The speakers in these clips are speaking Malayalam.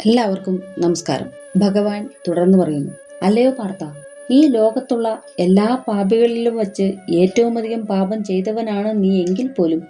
എല്ലാവർക്കും നമസ്കാരം. ഭഗവാൻ തുടർന്നു പറയുന്നു അല്ലയോ പാർത്ത ഈ ലോകത്തുള്ള എല്ലാ പാപികളിലും വച്ച് ഏറ്റവും അധികം പാപം ചെയ്തവനാണ് നീ എങ്കിൽ പോലും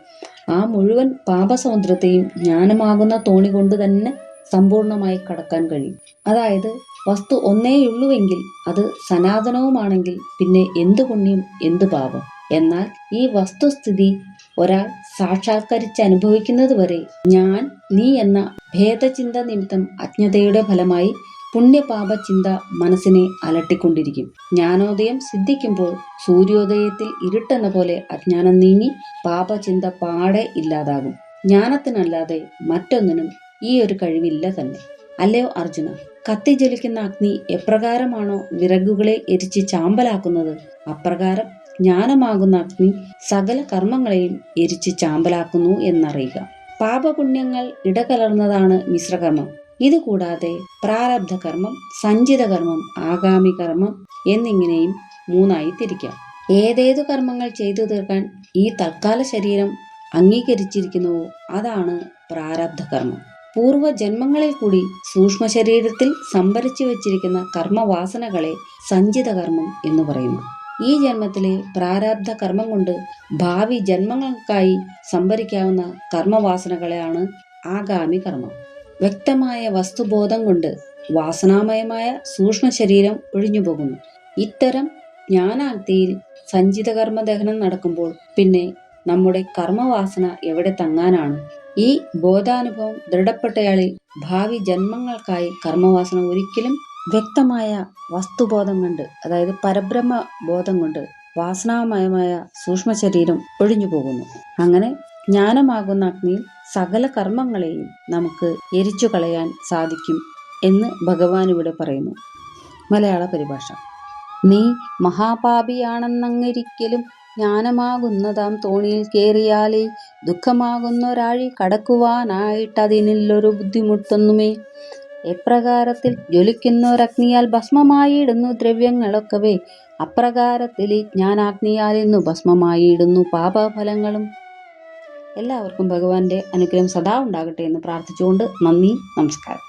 ആ മുഴുവൻ പാപസമുദ്രത്തെയും ജ്ഞാനമാകുന്ന തോണി കൊണ്ട് തന്നെ സമ്പൂർണമായി കടക്കാൻ കഴിയും. അതായത് വസ്തു ഒന്നേയുള്ളൂവെങ്കിൽ അത് സനാതനവുമാണെങ്കിൽ പിന്നെ എന്തു പുണ്യം എന്തു പാപം? എന്നാൽ ഈ വസ്തുസ്ഥിതി ഒരാൾ സാക്ഷാത്കരിച്ച് അനുഭവിക്കുന്നത് വരെ ഞാൻ നീ എന്ന ഭേദചിന്ത നിമിത്തം അജ്ഞതയുടെ ഫലമായി പുണ്യപാപ ചിന്ത മനസ്സിനെ അലട്ടിക്കൊണ്ടിരിക്കും. ജ്ഞാനോദയം സിദ്ധിക്കുമ്പോൾ സൂര്യോദയത്തിൽ ഇരുട്ടെന്ന പോലെ അജ്ഞാനം നീങ്ങി പാപചിന്ത പാടെ ഇല്ലാതാകും. ജ്ഞാനത്തിനല്ലാതെ മറ്റൊന്നിനും ഈ ഒരു കഴിവില്ല തന്നെ. അല്ലയോ അർജുന കത്തിജ്വലിക്കുന്ന അഗ്നി എപ്രകാരമാണോ വിറകുകളെ എരിച്ച് ചാമ്പലാക്കുന്നത്? അപ്രകാരം ജ്ഞാനമാകുന്ന അഗ്നി സകല കർമ്മങ്ങളെയും എരിച്ച് ചാമ്പലാക്കുന്നു എന്നറിയുക. പാപപുണ്യങ്ങൾ ഇടകലർന്നതാണ് മിശ്രകർമ്മം. ഇതുകൂടാതെ പ്രാരബ്ധ കർമ്മം സഞ്ചിത കർമ്മം ആഗാമി കർമ്മം എന്നിങ്ങനെയും മൂന്നായി തിരിക്കാം. ഏതേതു കർമ്മങ്ങൾ ചെയ്തു തീർക്കാൻ ഈ തൽക്കാല ശരീരം അംഗീകരിച്ചിരിക്കുന്നുവോ അതാണ് പ്രാരബ്ധ കർമ്മം പൂർവ ജന്മങ്ങളിൽ കൂടി സൂക്ഷ്മ ശരീരത്തിൽ സംഭരിച്ചു വച്ചിരിക്കുന്ന കർമ്മവാസനകളെ സഞ്ചിത കർമ്മം എന്ന് പറയുന്നു. ഈ ജന്മത്തിലെ പ്രാരാബ്ധ കർമ്മം കൊണ്ട് ഭാവി ജന്മങ്ങൾക്കായി സംഭരിക്കാവുന്ന കർമ്മവാസനകളെയാണ് ആഗാമി കർമ്മം. വ്യക്തമായ വസ്തുബോധം കൊണ്ട് വാസനാമയമായ സൂക്ഷ്മ ശരീരം ഒഴിഞ്ഞു പോകുന്നു. ഇത്തരം ജ്ഞാനാഗ്തിയിൽ സഞ്ചിത കർമ്മ ദഹനം നടക്കുമ്പോൾ പിന്നെ നമ്മുടെ കർമ്മവാസന എവിടെ തങ്ങാനാണ്? ഈ ബോധാനുഭവം ദൃഢപ്പെട്ടയാളിൽ ഭാവി ജന്മങ്ങൾക്കായി കർമ്മവാസന ഒരിക്കലും വ്യക്തമായ വസ്തുബോധം കൊണ്ട് അതായത് പരബ്രഹ്മ ബോധം കൊണ്ട് വാസനാമയമായ സൂക്ഷ്മ ശരീരം ഒഴിഞ്ഞു പോകുന്നു. അങ്ങനെ ജ്ഞാനമാകുന്ന അഗ്നിയിൽ സകല കർമ്മങ്ങളെയും നമുക്ക് എരിച്ചു കളയാൻ സാധിക്കും എന്ന് ഭഗവാൻ ഇവിടെ പറയുന്നു. മലയാള പരിഭാഷ. നീ മഹാപാപിയാണെന്നങ്ങിരിക്കലും ജ്ഞാനമാകുന്നതാം തോണിയിൽ കയറിയാലേ ദുഃഖമാകുന്നൊരാഴി കടക്കുവാനായിട്ടതിനുള്ളൊരു ബുദ്ധിമുട്ടൊന്നുമേ. എപ്രകാരത്തിൽ ജ്വലിക്കുന്നൊരഗ്നിയാൽ ഭസ്മമായിടുന്നു ദ്രവ്യങ്ങളൊക്കവേ. അപ്രകാരത്തിൽ ജ്ഞാനാഗ്നിയാൽ ഇന്നു ഭസ്മമായിടുന്നു പാപഫലങ്ങളും. എല്ലാവർക്കും ഭഗവാന്റെ അനുഗ്രഹം സദാ ഉണ്ടാകട്ടെ എന്ന് പ്രാർത്ഥിച്ചുകൊണ്ട് നന്ദി നമസ്കാരം.